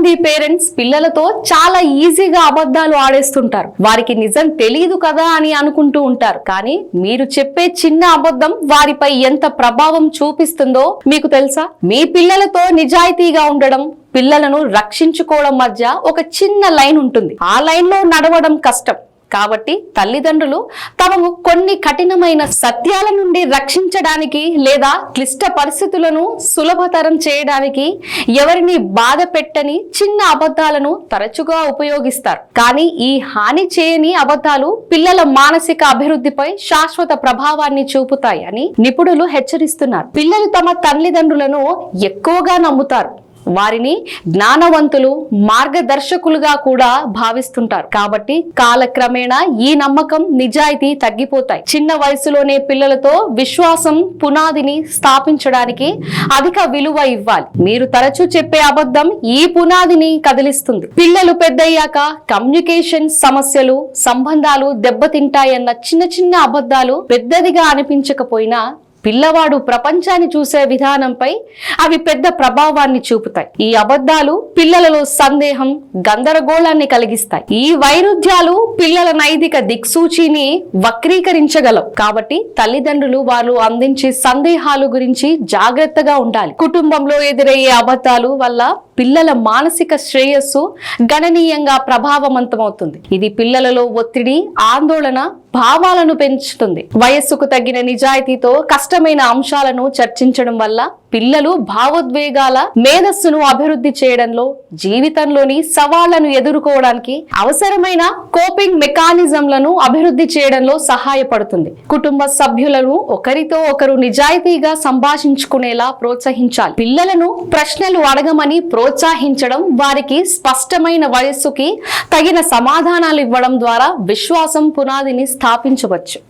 మంది పేరెంట్స్ పిల్లలతో చాలా ఈజీగా అబద్ధాలు ఆడేస్తుంటారు. వారికి నిజం తెలియదు కదా అని అనుకుంటూ ఉంటారు. కానీ మీరు చెప్పే చిన్న అబద్ధం వారిపై ఎంత ప్రభావం చూపిస్తుందో మీకు తెలుసా? మీ పిల్లలతో నిజాయితీగా ఉండడం పిల్లలను రక్షించుకోవడం మధ్య ఒక చిన్న లైన్ ఉంటుంది. ఆ లైన్లో నడవడం కష్టం. కాబట్టి తల్లిదండ్రులు తమము కొన్ని కఠినమైన సత్యాల నుండి రక్షించడానికి లేదా క్లిష్ట పరిస్థితులను సులభతరం చేయడానికి ఎవరిని బాధ పెట్టని చిన్న అబద్ధాలను తరచుగా ఉపయోగిస్తారు. కానీ ఈ హాని చేయని అబద్ధాలు పిల్లల మానసిక అభివృద్ధిపై శాశ్వత ప్రభావాన్ని చూపుతాయి అని నిపుణులు హెచ్చరిస్తున్నారు. పిల్లలు తమ తల్లిదండ్రులను ఎక్కువగా నమ్ముతారు. వారిని జ్ఞానవంతులు మార్గదర్శకులుగా కూడా భావిస్తుంటారు. కాబట్టి కాలక్రమేణా ఈ నమ్మకం నిజాయితీ తగ్గిపోతాయి. చిన్న వయసులోనే పిల్లలతో విశ్వాసం పునాదిని స్థాపించడానికి అధిక విలువ ఇవ్వాలి. మీరు తరచూ చెప్పే అబద్ధం ఈ పునాదిని కదిలిస్తుంది. పిల్లలు పెద్దయ్యాక కమ్యూనికేషన్ సమస్యలు సంబంధాలు దెబ్బతింటాయన్న చిన్న చిన్న అబద్ధాలు పెద్దదిగా అనిపించకపోయినా పిల్లవాడు ప్రపంచాన్ని చూసే విధానంపై అవి పెద్ద ప్రభావాన్ని చూపుతాయి. ఈ అబద్ధాలు పిల్లలలో సందేహం గందరగోళాన్ని కలిగిస్తాయి. ఈ వైరుధ్యాలు పిల్లల నైతిక దిక్సూచిని వక్రీకరించగలవు. కాబట్టి తల్లిదండ్రులు వారు అందించే సందేహాలు గురించి జాగ్రత్తగా ఉండాలి. కుటుంబంలో ఎదురయ్యే అబద్ధాలు వల్ల పిల్లల మానసిక శ్రేయస్సు గణనీయంగా ప్రభావవంతమవుతుంది. ఇది పిల్లలలో ఒత్తిడి ఆందోళన భావాలను పెంచుతుంది. వయస్సుకు తగిన నిజాయితీతో కష్ట కష్టమైన అంశాలను చర్చించడం వల్ల పిల్లలు భావోద్వేగాల మేధస్సును అభివృద్ధి చేయడంలో జీవితంలోని సవాళ్ళను ఎదుర్కోవడానికి అవసరమైన కోపింగ్ మెకానిజంలను అభివృద్ధి చేయడంలో సహాయపడుతుంది. కుటుంబ సభ్యులను ఒకరితో ఒకరు నిజాయితీగా సంభాషించుకునేలా ప్రోత్సహించాలి. పిల్లలను ప్రశ్నలు అడగమని ప్రోత్సహించడం వారికి స్పష్టమైన వయస్సుకి తగిన సమాధానాలు ఇవ్వడం ద్వారా విశ్వాసం పునాదిని స్థాపించవచ్చు.